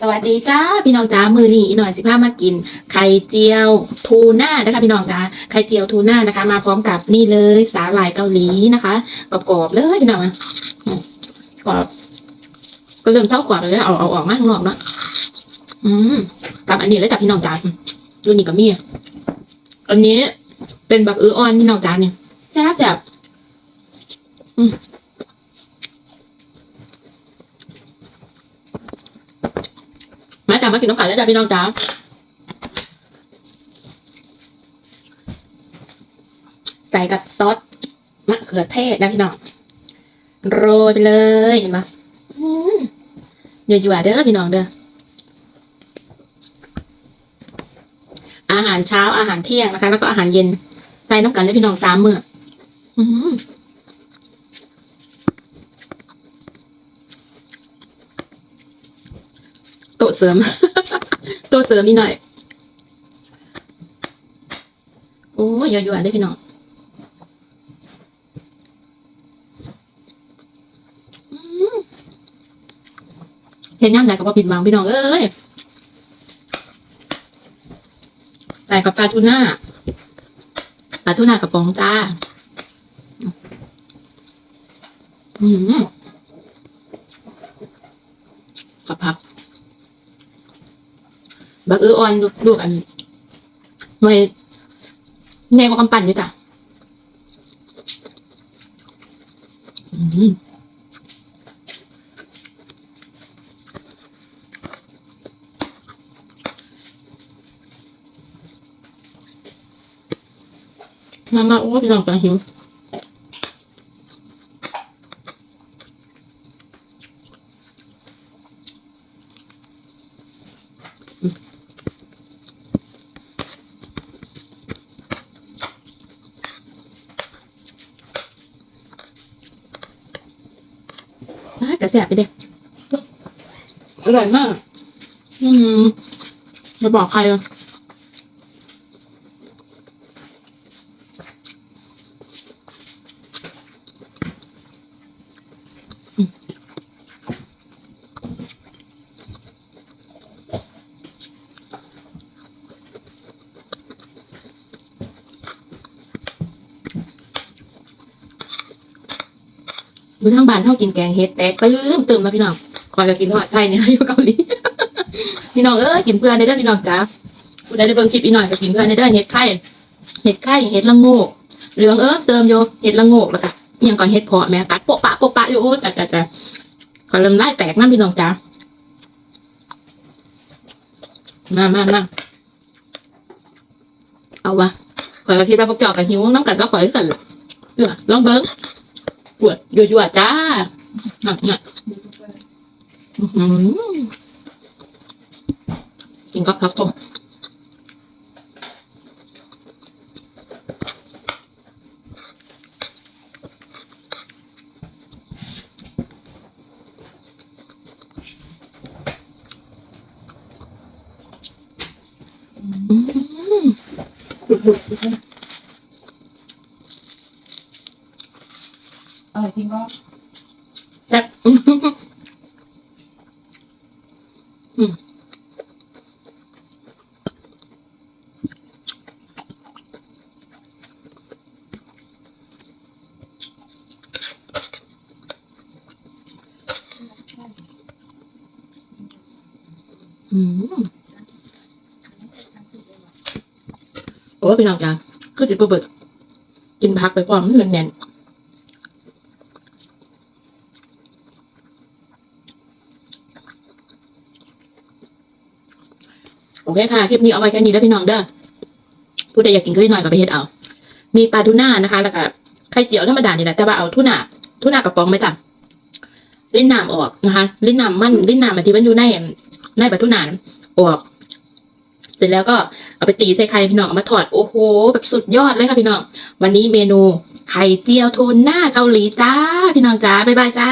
สวัสดีจ้าพี่น้องจ้ามือนี้อีหน่อยสิพามากิน ไข่เจียวทูน่านะคะพี่น้องจ้าไข่เจียวทูน่านะคะ มาพร้อมกับนี่เลยสาหร่ายเกาหลีนะคะกรอบๆเลยพี่น้องอะกรอบก็เริ่มเศร้ากรอบเลยเอาเอาออกมาข้างนอกเนาะอืมกับอันนี้เลยจ้ะพี่น้องจ้าดูนี่กับเมียอันนี้เป็นบักอื้อออนพี่น้องจ้าเนี่ยแซ่บแซ่บอืม มาจ้ามากินน้ำกันแล้วจ้าพี่น้องจ้าใส่กับซอสมะเขือเทศนะพี่น้องโรยไปเลยเห็นปะอืมยั่วๆเด้อพี่น้องเด้ออาหารเช้าอาหารเที่ยงนะคะ แล้วก็อาหารเย็นใส่น้ำกันเลยพี่น้องสามมื้ออื้อหือ โตเสริม โตเสริมมีหน่อย โอ้ยยั่วๆได้พี่น้องเห็นย่ำไหนก็พอผิดหวังพี่น้องเอ้ยใส่กับปลาทูน่าปลาทูน่ากระป๋องจ้า อืมกับผัก บักเอออ่อนลูกลูกอันหน่วยแนกวากำปั้นด้วยจ้ะมามาโอ้พี่น้องจะหิวอะ จะแสบไปเด็กอร่อยมาก อืมจะบอกใคร อะอยู่างบ้านเท่ากินแกงเฮ็ดแตกตื้มตื่มนะพี่น้องก่อนจะกินทอดไทยเนี่ยอยู่เกาหลีพี่น้องเอ้ยกินเพื่อนได้ด้อพี่น้องจ้าผู้ใดได้เบิ่งคลิปอีหน่อยก็กินเพื่อนได้เด้อเฮ็ดไข่เฮ็ดไข่เฮ็ดละโงกเหลืองเอิบเติมโยเฮ็ดละโงกแล้วก็ยังก่อนเฮ็ดพาะแม่กัดโปะปะโปะปะอยู่โอ้แต่แต่แต่ก็เริ่มไล่แตกน้ำพี่น้องจ้ามามามาเอาวะข่อยก็คิดว่าพวกเจากับหิวน้ำกันก็ข่อยกันเออลองเบิ่ง ปวดยั่วๆจ้าน่ะน่ะอื้อหือกินกับผักต้มอืมอะไร ริงก็แซ่บอืมโอ้พี่น้องจ้าคือสิบเบิดกินพักไปพร้อมมันแน่นๆ โอเคค่ะ คลิปนี้เอาไว้แค่นี้แล้วพี่น้องเด้อผู้ใดอยากกินก็หน่อยก็ไปเฮ็ดเอา มีปลาทูน่านะคะ แล้วก็ไข่เจียวธรรมดานี่แหละแต่ว่าเอาทูน่าทูน่ากระป๋องไหมจ้ะลิ้นน้ำออกนะคะ ลิ้นน้ำมันลิ้นน้ำมันที่มันอยู่ในในปลาทูน่าออก เสร็จแล้วก็เอาไปตีใส่ไข่พี่น้องมาทอดโอ้โห แบบสุดยอดเลยค่ะพี่น้อง วันนี้เมนูไข่เจียวทูน่าเกาหลีจ้า พี่น้องจ้าบ๊ายบายจ้า